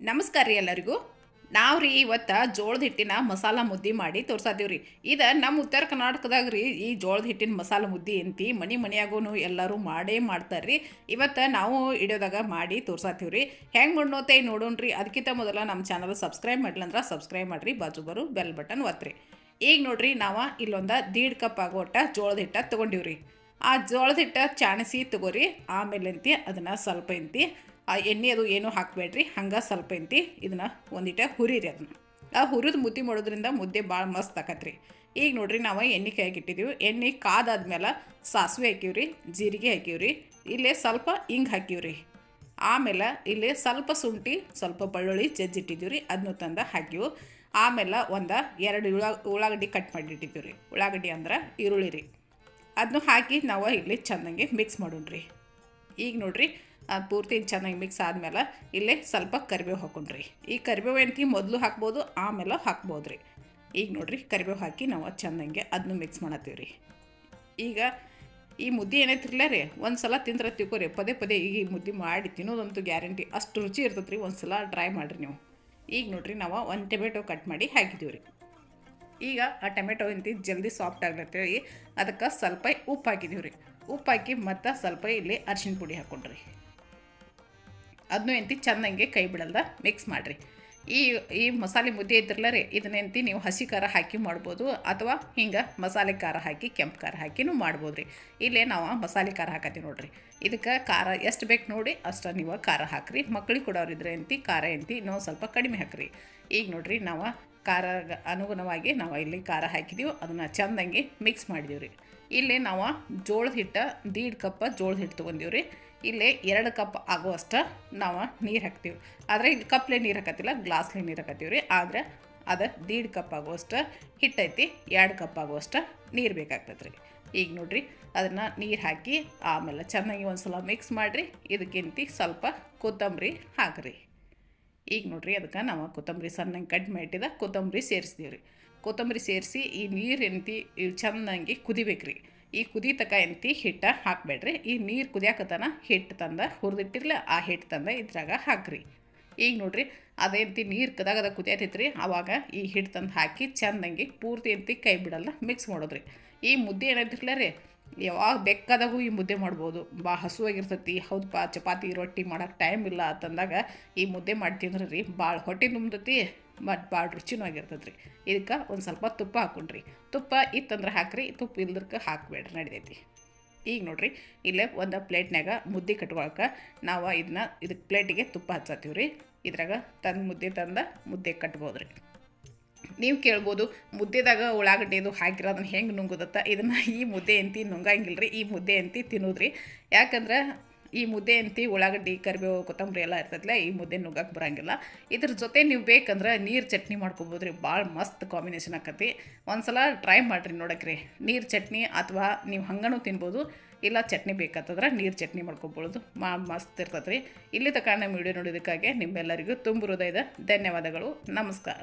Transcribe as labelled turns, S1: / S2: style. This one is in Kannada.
S1: ನಮಸ್ಕಾರ ರೀ ಎಲ್ಲರಿಗೂ. ನಾವು ರೀ ಇವತ್ತು ಜೋಳದ ಹಿಟ್ಟಿನ ಮಸಾಲ ಮುದ್ದೆ ಮಾಡಿ ತೋರ್ಸಾತೀವಿ ರೀ. ಇದು ನಮ್ಮ ಉತ್ತರ ಕರ್ನಾಟಕದಾಗ ರೀ ಈ ಜೋಳದ ಹಿಟ್ಟಿನ ಮಸಾಲ ಮುದ್ದೆ ಅಂತಿ ಮನೆ ಮನೆಯಾಗೂ ಎಲ್ಲರೂ ಮಾಡೇ ಮಾಡ್ತಾರೆ ರೀ. ಇವತ್ತು ನಾವು ಇಡೋದಾಗ ಮಾಡಿ ತೋರ್ಸಾತೀವಿ ರೀ. ಹೆಂಗೆ ಬಣ್ಣೋತೈ ನೋಡೋಣ ರೀ ಅದಕ್ಕಿಂತ ಮೊದಲು ನಮ್ಮ ಚಾನಲ್ ಸಬ್ಸ್ಕ್ರೈಬ್ ಮಾಡ್ಲಂದ್ರೆ ಸಬ್ಸ್ಕ್ರೈಬ್ ಮಾಡಿರಿ. ಬಾಜು ಬರು ಬೆಲ್ ಬಟನ್ ಒತ್ತಿರಿ ಈಗ ನೋಡ್ರಿ ನಾವು ಇಲ್ಲೊಂದು ದೀಡ್ ಕಪ್ ಆಗೋಟ ಜೋಳದ ಹಿಟ್ಟ ತೊಗೊಂಡಿವ್ರಿ ಆ ಜೋಳದ ಹಿಟ್ಟ ಚಾಣಿಸಿ ತಗೋರಿ. ಆಮೇಲೆ ಅಂತಿ ಅದನ್ನು ಸ್ವಲ್ಪ ಇಂತಿ ಆ ಎಣ್ಣೆ ಅದು ಏನೂ ಹಾಕಬೇಡ್ರಿ. ಹಂಗೆ ಸ್ವಲ್ಪ ಎಂತಿ ಇದನ್ನ ಒಂದಿಟ ಹುರಿರಿ ಅದನ್ನು ಆ ಹುರಿದು ಮುದ್ದೆ ಮಾಡೋದ್ರಿಂದ ಮುದ್ದೆ ಭಾಳ ಮಸ್ತ್ ಆಕತ್ರಿ. ಈಗ ನೋಡ್ರಿ ನಾವು ಎಣ್ಣೆ ಕೈಯಾಗಿ ಇಟ್ಟಿದ್ದೀವಿ ಎಣ್ಣೆ ಕಾದಾದ್ಮೇಲೆ ಸಾಸಿವೆ ಹಾಕಿವ್ರಿ, ಜೀರಿಗೆ ಹಾಕಿವ್ರಿ, ಇಲ್ಲೇ ಸ್ವಲ್ಪ ಹಿಂಗೆ ಹಾಕಿವ್ರಿ. ಆಮೇಲೆ ಇಲ್ಲಿ ಸ್ವಲ್ಪ ಶುಂಠಿ, ಸ್ವಲ್ಪ ಬೆಳ್ಳುಳ್ಳಿ ಜಜ್ಜಿಟ್ಟಿದ್ದೀವಿ ರೀ ಅದನ್ನು ತಂದು ಹಾಕಿವು ಆಮೇಲೆ ಒಂದು ಎರಡು ಉಳ್ಳಾ ಉಳ್ಳಾಗಡ್ಡಿ ಕಟ್ ಮಾಡಿಟ್ಟಿದ್ದೀವಿ ರೀ ಉಳ್ಳಾಗಡ್ಡಿ ಅಂದ್ರೆ ಈರುಳ್ಳಿ ರೀ. ಅದನ್ನು ಹಾಕಿ ನಾವು ಇಲ್ಲಿ ಚೆಂದಂಗೆ ಮಿಕ್ಸ್ ಮಾಡೋಣ್ರಿ. ಈಗ ನೋಡ್ರಿ ಅದು ಪೂರ್ತಿ ಚೆನ್ನಾಗಿ ಮಿಕ್ಸ್ ಆದಮೇಲೆ ಇಲ್ಲೇ ಸ್ವಲ್ಪ ಕರಿಬೇವು ಹಾಕೊಂಡ್ರಿ. ಈ ಕರಿಬೇವು ಎಂತಿ ಮೊದಲು ಹಾಕ್ಬೋದು, ಆಮೇಲೆ ಹಾಕ್ಬೋದು ರೀ ಈಗ ನೋಡ್ರಿ ಕರಿಬೇವು ಹಾಕಿ ನಾವು ಚೆನ್ನಾಗಿ ಅದನ್ನು ಮಿಕ್ಸ್ ಮಾಡತ್ತೀವಿ ರೀ ಈಗ ಈ ಮುದ್ದೆ ಏನೈತಿರ್ಲ ರೀ ಒಂದು ಸಲ ತಿಂದ್ರೆ ತಿಳ್ಕೊರಿ ಪದೇ ಪದೇ ಈ ಮುದ್ದೆ ಮಾಡಿ ತಿನ್ನೋದಂತೂ ಗ್ಯಾರಂಟಿ, ಅಷ್ಟು ರುಚಿ ಇರ್ತೈತೆ ರೀ ಒಂದು ಸಲ ಟ್ರೈ ಮಾಡಿರಿ ನೀವು. ಈಗ ನೋಡ್ರಿ ನಾವು ಒಂದು ಟೊಮೆಟೊ ಕಟ್ ಮಾಡಿ ಹಾಕಿದ್ದೀವಿ ರೀ ಈಗ ಆ ಟೊಮೆಟೊ ಇಂತಿ ಜಲ್ದಿ ಸಾಫ್ಟ್ ಆಗ್ಲತ್ತೇಳಿ ಅದಕ್ಕೆ ಸ್ವಲ್ಪ ಉಪ್ಪು ಹಾಕಿದ್ದೀವಿ ರೀ ಉಪ್ಪು ಹಾಕಿ ಮತ್ತು ಸ್ವಲ್ಪ ಇಲ್ಲಿ ಅರ್ಶಿನ ಪುಡಿ ಹಾಕೊಂಡ್ರಿ. ಅದನ್ನು ಎಂತಿ ಚೆನ್ನಾಗಿ ಕೈ ಬಿಡಲ್ದ ಮಿಕ್ಸ್ ಮಾಡಿರಿ. ಈ ಈ ಮಸಾಲೆ ಮುದ್ದೆ ಇದ್ರಲ್ಲ ರೀ ಇದನ್ನೆಂತಿ ನೀವು ಹಸಿ ಖಾರ ಹಾಕಿ ಮಾಡ್ಬೋದು, ಅಥವಾ ಹಿಂಗೆ ಮಸಾಲೆ ಖಾರ ಹಾಕಿ, ಕೆಂಪು ಖಾರ ಹಾಕಿನೂ ಮಾಡ್ಬೋದು ರೀ ಇಲ್ಲೇ ನಾವು ಮಸಾಲೆ ಖಾರ ಹಾಕತ್ತೀವಿ ನೋಡಿರಿ. ಇದಕ್ಕೆ ಖಾರ ಎಷ್ಟು ಬೇಕು ನೋಡಿ, ಅಷ್ಟು ನೀವು ಖಾರ ಹಾಕ್ರಿ. ಮಕ್ಳಿಗೆ ಕೊಡೋರಿದ್ರೆ ಎಂತಿ ಖಾರ ಎಂತಿ ನಾವು ಸ್ವಲ್ಪ ಕಡಿಮೆ ಹಾಕ್ರಿ. ಈಗ ನೋಡಿರಿ ನಾವು ಖಾರ ಅನುಗುಣವಾಗಿ ನಾವು ಇಲ್ಲಿ ಖಾರ ಹಾಕಿದ್ದೀವಿ ಅದನ್ನು ಚೆಂದಂಗೆ ಮಿಕ್ಸ್ ಮಾಡಿದೀವಿ ರೀ ಇಲ್ಲಿ ನಾವು ಜೋಳದ ಹಿಟ್ಟು, ದೀಡ್ ಕಪ್ ಜೋಳದ ಹಿಟ್ಟು ತೊಗೊಂಡೀವಿ ರೀ ಇಲ್ಲಿ ಎರಡು ಕಪ್ ಆಗುವಷ್ಟು ನಾವು ನೀರು ಹಾಕ್ತೀವಿ. ಆದರೆ ಇಲ್ಲಿ ಕಪ್ಲೆ ನೀರು ಹಾಕತ್ತಿಲ್ಲ, ಗ್ಲಾಸ್ಲೆ ನೀರು ಹಾಕತ್ತೀವಿ ರೀ ಆದರೆ ಅದು ದೀಡ್ ಕಪ್ ಆಗುವಷ್ಟು ಹಿಟ್ಟೈತಿ ಎರಡು ಕಪ್ ಆಗುವಷ್ಟು ನೀರು ಬೇಕಾಗ್ತದೆ ರೀ ಈಗ ನೋಡ್ರಿ, ಅದನ್ನು ನೀರು ಹಾಕಿ ಆಮೇಲೆ ಚೆನ್ನಾಗಿ ಒಂದು ಸಲ ಮಿಕ್ಸ್ ಮಾಡಿರಿ. ಇದಕ್ಕಿಂತ ಸ್ವಲ್ಪ ಕೊತ್ತಂಬರಿ ಹಾಕ್ರಿ. ಈಗ ನೋಡ್ರಿ ಅದಕ್ಕೆ ನಾವು ಕೊತ್ತಂಬರಿ ಸಣ್ಣಗೆ ಕಟ್ ಮಾಡಿಟ್ಟಿದ ಕೊತ್ತಂಬರಿ ಸೇರಿಸ್ತೀವಿ ರೀ ಕೊತ್ತಂಬರಿ ಸೇರಿಸಿ ಈ ನೀರು ಎಂತಿ ಚೆನ್ನಾಗಿ ಕುದಿಬೇಕ್ರಿ. ಈ ಕುದಿ ತಕ ಎಂತಿ ಹಿಟ್ಟು ಹಾಕಬೇಡ್ರಿ. ಈ ನೀರು ಕುದಿಯಾಕತನ ಹಿಟ್ಟು ತಂದ ಹುರಿದಿಟ್ಟಿರ್ಲ ಆ ಹಿಟ್ಟು ತಂದ ಇದ್ರಾಗ ಹಾಕ್ರಿ. ಈಗ ನೋಡ್ರಿ ಅದೇಂತಿ ನೀರು ಕದಾಗದ ಕುದಿಯತೈತ್ರಿ. ಆವಾಗ ಈ ಹಿಟ್ಟು ತಂದು ಹಾಕಿ ಚೆಂದಂಗೆ ಪೂರ್ತಿ ಎಂತಿ ಕೈ ಬಿಡಲ್ಲ ಮಿಕ್ಸ್ ಮಾಡೋದ್ರಿ. ಈ ಮುದ್ದೆ ಏನೈತಿರ್ಲ ರೀ ಯಾವಾಗ ಬೇಕಾದಾಗೂ ಈ ಮುದ್ದೆ ಮಾಡ್ಬೋದು. ಭಾಳ ಹಸುವಾಗಿರ್ತೈತಿ. ಹೌದಪ್ಪ ಚಪಾತಿ, ರೊಟ್ಟಿ ಮಾಡೋಕೆ ಟೈಮ್ ಇಲ್ಲ ಅಂತಂದಾಗ ಈ ಮುದ್ದೆ ಮಾಡಿ ತಿಂದ್ರೆ ರೀ ಭಾಳ ಹೊಟ್ಟೆ ತುಂಬತೈತಿ ಬಟ್ ಭಾಳ ರುಚಿನೂ ಆಗಿರ್ತೈತೆ ರೀ ಇದಕ್ಕೆ ಒಂದು ಸ್ವಲ್ಪ ತುಪ್ಪ ಹಾಕೊಂಡ್ರಿ. ತುಪ್ಪ ಇತ್ತಂದ್ರೆ ಹಾಕ್ರಿ, ತುಪ್ಪ ಇಲ್ದಕ್ಕೆ ಹಾಕಬೇಡ್ರಿ, ನಡಿತೈತಿ. ಈಗ ನೋಡ್ರಿ, ಇಲ್ಲೇ ಒಂದು ಪ್ಲೇಟ್ನಾಗ ಮುದ್ದೆ ಕಟ್ಕೊಳಕ್ಕೆ ನಾವು ಇದನ್ನ ಇದಕ್ಕೆ ಪ್ಲೇಟಿಗೆ ತುಪ್ಪ ಹಚ್ಚತ್ತೀವಿ ರೀ ಇದ್ರಾಗ ತಂದು ಮುದ್ದೆ ತಂದ ಮುದ್ದೆ ಕಟ್ಬೋದು ರೀ ನೀವು ಕೇಳ್ಬೋದು, ಮುದ್ದೆದಾಗ ಉಳ್ಳಾಗಡ್ಡೆದು ಹಾಕಿರೋ ಹಾಕಿರೋದನ್ನ ಹೆಂಗೆ ನುಂಗೋದತ್ತ? ಇದನ್ನು ಈ ಮುದ್ದೆ ಎಂತಿ ನುಂಗಂಗಿಲ್ಲ ರೀ ಈ ಮುದ್ದೆ ಎಂತಿ ತಿನ್ನೋದ್ರಿ. ಯಾಕಂದ್ರೆ ಈ ಮುದ್ದೆ ಎಂತಿ ಉಳ್ಳಾಗಡ್ಡಿ, ಕರಿಬೇವು, ಕೊತ್ತಂಬರಿ ಎಲ್ಲ ಇರ್ತದಲ್ಲ ಈ ಮುದ್ದೆ ನುಗ್ಗಕ್ಕೆ ಬರಂಗಿಲ್ಲ. ಇದ್ರ ಜೊತೆ ನೀವು ಬೇಕಂದ್ರೆ ನೀರು ಚಟ್ನಿ ಮಾಡ್ಕೊಬೋದು ರೀ ಭಾಳ ಮಸ್ತ್ ಕಾಂಬಿನೇಷನ್ ಆಕತಿ. ಒಂದು ಸಲ ಟ್ರೈ ಮಾಡಿರಿ ನೋಡಕ್ಕೆ ನೀರು ಚಟ್ನಿ ಅಥವಾ ನೀವು ಹಂಗನೂ ತಿನ್ಬೋದು, ಇಲ್ಲ ಚಟ್ನಿ ಬೇಕಾತಂದ್ರೆ ನೀರು ಚಟ್ನಿ ಮಾಡ್ಕೊಬೋದು ಮಾ ಮಸ್ತ್ ಇರ್ತದ್ರಿ ಇಲ್ಲಿ ತನಕ ನಮ್ಮ ವಿಡಿಯೋ ನೋಡೋದಕ್ಕಾಗಿ ನಿಮ್ಮೆಲ್ಲರಿಗೂ ತುಂಬ ಹೃದಯದ ಧನ್ಯವಾದಗಳು. ನಮಸ್ಕಾರ.